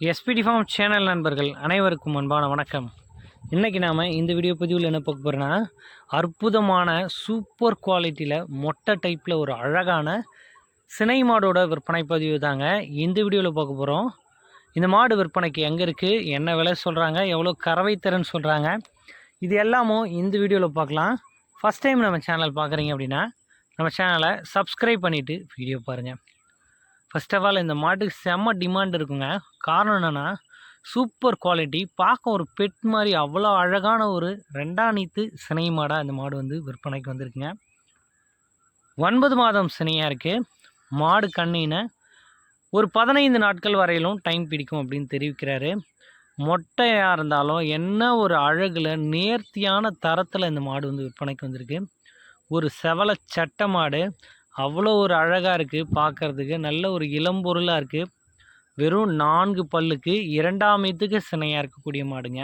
SPD form channel நண்பர்கள் அனைவருக்கும் அன்பான வணக்கம். இன்றைக்கி நாம் இந்த வீடியோ பதிவில் என்ன பார்க்க போகிறோன்னா அற்புதமான சூப்பர் குவாலிட்டியில் மொட்டை டைப்பில் ஒரு அழகான சினை மாடோட விற்பனை பதிவு தாங்க இந்த வீடியோவில் பார்க்க போகிறோம் இந்த மாடு விற்பனைக்கு எங்கே இருக்குது என்ன விலை சொல்கிறாங்க எவ்வளோ கறவை திறன் சொல்கிறாங்க இது எல்லாமும் இந்த வீடியோவில் பார்க்கலாம். ஃபஸ்ட் டைம் நம்ம சேனல் பார்க்குறீங்க அப்படின்னா நம்ம சேனலை சப்ஸ்கிரைப் பண்ணிவிட்டு வீடியோ பாருங்கள் ஃபர்ஸ்ட் ஆஃப் ஆல் இந்த மாட்டுக்கு செம்ம டிமாண்ட் இருக்குங்க. காரணம் என்னென்னா சூப்பர் குவாலிட்டி பார்க்க ஒரு பெட் மாதிரி அவ்வளோ அழகான ஒரு ரெண்டாம் நீத்து சினை மாடாக இந்த மாடு வந்து விற்பனைக்கு வந்திருக்குங்க. ஒன்பது மாதம் சினையாக இருக்குது மாடு கண்ணின ஒரு பதினைந்து நாட்கள் வரையிலும் டைம் பிடிக்கும் அப்படின்னு தெரிவிக்கிறாரு. மொட்டையாக இருந்தாலும் என்ன ஒரு அழகில் நேர்த்தியான தரத்தில் இந்த மாடு வந்து விற்பனைக்கு வந்திருக்கு. ஒரு செவல சட்டை மாடு. அவ்வளோ ஒரு அழகாக இருக்குது பார்க்கறதுக்கு நல்ல ஒரு இளம்பொருளாக இருக்குது வெறும் நான்கு பல்லுக்கு இரண்டாமத்துக்கு சினையாக இருக்கக்கூடிய மாடுங்க.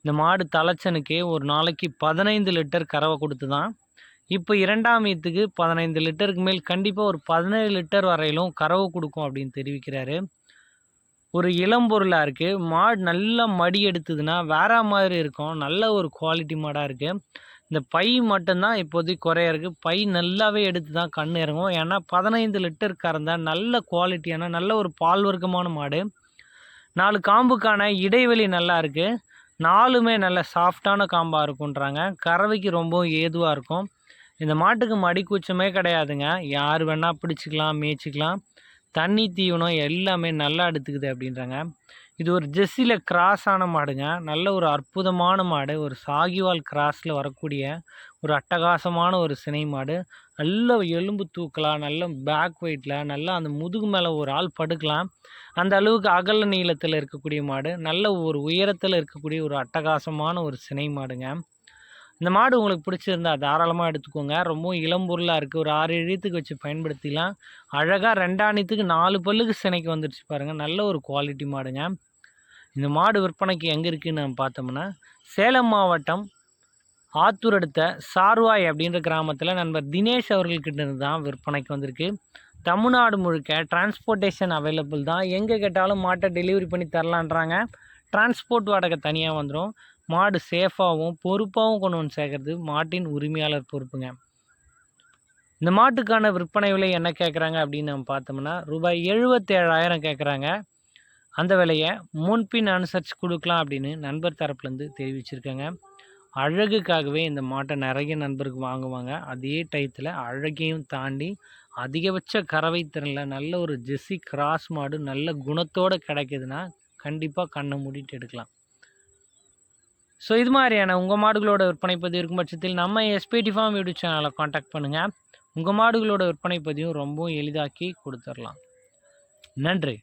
இந்த மாடு தலைச்சனுக்கே ஒரு நாளைக்கு பதினைந்து லிட்டர் கறவை கொடுத்து தான் இப்போ இரண்டாமத்துக்கு பதினைந்து லிட்டருக்கு மேல் கண்டிப்பாக ஒரு பதினேழு லிட்டர் வரையிலும் கறவை கொடுக்கும் அப்படின்னு தெரிவிக்கிறாரு. ஒரு இளம்பொருளாக இருக்குது மாடு நல்லா மடி எடுத்ததுன்னா வேற மாதிரி இருக்கும். நல்ல ஒரு குவாலிட்டி மாடாக இருக்குது இந்த பை மட்டும்தான் இப்போதைக்கு குறைய இருக்குது பை நல்லாவே எடுத்து தான் கண் இறங்கும். ஏன்னா பதினைந்து லிட்டர் கறந்தால் நல்ல குவாலிட்டியான நல்ல ஒரு பால் வர்க்கமான மாடு. நாலு காம்புக்கான இடைவெளி நல்லா இருக்குது நாலுமே நல்ல சாஃப்டான காம்பாக இருக்குன்றாங்க கறவைக்கு ரொம்பவும் ஏதுவாக இருக்கும். இந்த மாட்டுக்கு மடிக்கூச்சமே கிடையாதுங்க. யார் வேணால் பிடிச்சிக்கலாம் மேய்ச்சிக்கலாம். தண்ணி தீவனம் எல்லாமே நல்லா எடுத்துக்குது அப்படின்றாங்க. இது ஒரு ஜெர்சியில் கிராஸ் ஆன மாடுங்க. நல்ல ஒரு அற்புதமான மாடு. ஒரு சாகிவால் கிராஸில் வரக்கூடிய ஒரு அட்டகாசமான ஒரு சினை மாடு. நல்ல எலும்பு தூக்கலாம் நல்ல பேக் வெயிட்டில் நல்லா அந்த முதுகு மேலே ஒரு ஆள் படுக்கலாம். அந்த அளவுக்கு அகல நீளத்தில் இருக்கக்கூடிய மாடு. நல்ல ஒரு உயரத்தில் இருக்கக்கூடிய ஒரு அட்டகாசமான ஒரு சினை மாடுங்க. இந்த மாடு உங்களுக்கு பிடிச்சிருந்தா தாராளமாக எடுத்துக்கோங்க. ரொம்பவும் இளம்பொருளாக இருக்குது ஒரு ஆறு எழுத்துக்கு வச்சு பயன்படுத்திக்கலாம். அழகாக ரெண்டாணித்துக்கு நாலு பல்லுக்கு சினைக்கு வந்துடுச்சு பாருங்கள் நல்ல ஒரு குவாலிட்டி மாடுங்க. இந்த மாடு விற்பனைக்கு எங்கே இருக்குதுன்னு நம்ம பார்த்தோம்னா சேலம் மாவட்டம் ஆத்தூர் அடுத்த சார்வாய் அப்படின்ற கிராமத்தில் நண்பர் தினேஷ் அவர்கள்கிட்ட இருந்து தான் விற்பனைக்கு வந்திருக்கு. தமிழ்நாடு முழுக்க டிரான்ஸ்போர்ட்டேஷன் அவைலபிள் தான். எங்கே கேட்டாலும் மாட்டை டெலிவரி பண்ணி தரலான்றாங்க. டிரான்ஸ்போர்ட் வாடகை தனியாக வந்துடும் மாடு சேஃபாகவும் பொறுப்பாகவும் கொண்டு வந்து சேர்க்கறது மாட்டின் உரிமையாளர் பொறுப்புங்க. இந்த மாட்டுக்கான விற்பனை விலை என்ன கேட்குறாங்க அப்படின்னு நம்ம பார்த்தோம்னா ரூபாய் எழுபத்தேழாயிரம் கேட்குறாங்க அந்த விலையை முன்பின் அனுசரித்து கொடுக்கலாம் அப்படின்னு நண்பர் தரப்புலேருந்து தெரிவிச்சிருக்காங்க. அழகுக்காகவே இந்த மாட்டை நிறைய நண்பருக்கு வாங்குவாங்க. அதே டயத்தில் அழகையும் தாண்டி அதிகபட்ச கறவை திறனில் நல்ல ஒரு ஜெஸ்ஸி கிராஸ் மாடு நல்ல குணத்தோடு கிடைக்குதுன்னா கண்டிப்பாக கண்ணை மூடிட்டு எடுக்கலாம். ஸோ இது மாதிரியான உங்கள் மாடுகளோட விற்பனை பதிவு இருக்கும் பட்சத்தில் நம்ம எஸ்பிடி ஃபார்ம் யூடியூப் சேனலை காண்டாக்ட் பண்ணுங்கள் உங்கள் மாடுகளோட விற்பனை பதிவும் ரொம்பவும் எளிதாக்கி கொடுத்துடலாம். நன்றி.